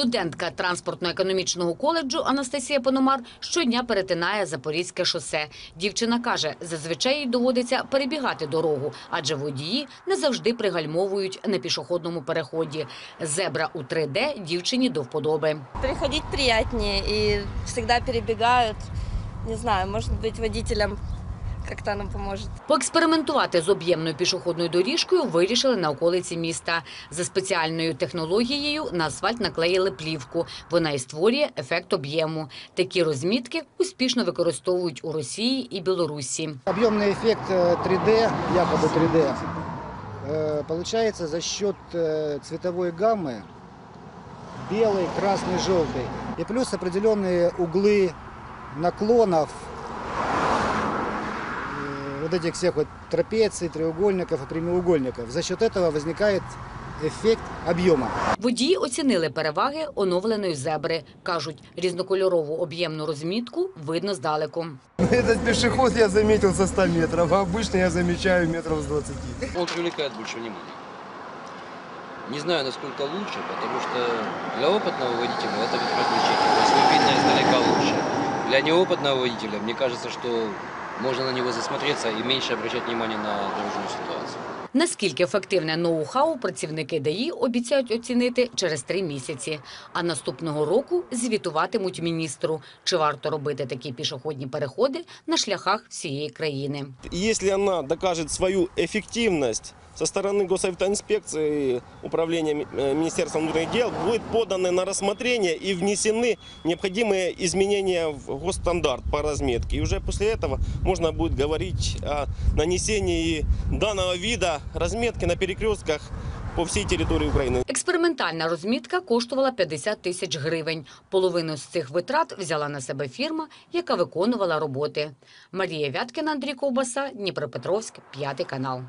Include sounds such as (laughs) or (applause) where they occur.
Студентка транспортно-економічного коледжу Анастасія Пономар щодня перетинає Запорізьке шосе. Дівчина каже, зазвичай їй доводиться перебігати дорогу, адже водії не завжди пригальмовують на пішохідному переході. Зебра у 3D дівчині до вподоби. Приходить приятнее и всегда перебегают. Не знаю, может быть, водителям как-то оно поможет. Поекспериментувати з об'ємною пішохідною доріжкою вирішили на околиці міста. За спеціальною технологією на асфальт наклеїли плівку. Вона і створює ефект об'єму. Такі розмітки успішно використовують у Росії і Білорусі. Объемный эффект э, 3D, якобы 3D, э, получается за счет э, цветовой гаммы белый, красный, желтый. И плюс определенные углы наклонов э, вот этих всех вот трапеций, треугольников и прямоугольников. За счет этого возникает эффект объема. Водії оцінили переваги оновленої зебри. Кажуть, різнокольорову об'ємну розмітку видно здалеку. (laughs) Этот пешеход я заметил со 100 метров, а обычно я замечаю метров с 20. Он привлекает больше внимания. Не знаю, насколько лучше, потому что для опытного водителя это вид развлечения. То есть его видно издалека лучше. Для неопытного водителя, мне кажется, что можно на него засмотреться и меньше обращать внимание на дорожную ситуацию. Наскільки ефективне ноу-хау працівники ДАІ обіцяють оцінити через три місяці. А наступного року звітуватимуть міністру, чи варто робити такі пішохідні переходи на шляхах всієї країни. Якщо вона докаже свою эффективность со стороны госавтоинспекции управления Ми- э, Министерства внутренних дел, будут поданы на рассмотрение и внесены необходимые изменения в госстандарт по разметке. И уже после этого можно будет говорить о нанесении данного вида разметки на перекрестках по всей территории Украины. Експериментальна розмітка коштувала 50 тисяч гривень. Половину з цих витрат взяла на себе фірма, яка виконувала роботи. Марія Вяткіна, Андрій Ковбаса, Дніпропетровськ, п'ятий канал.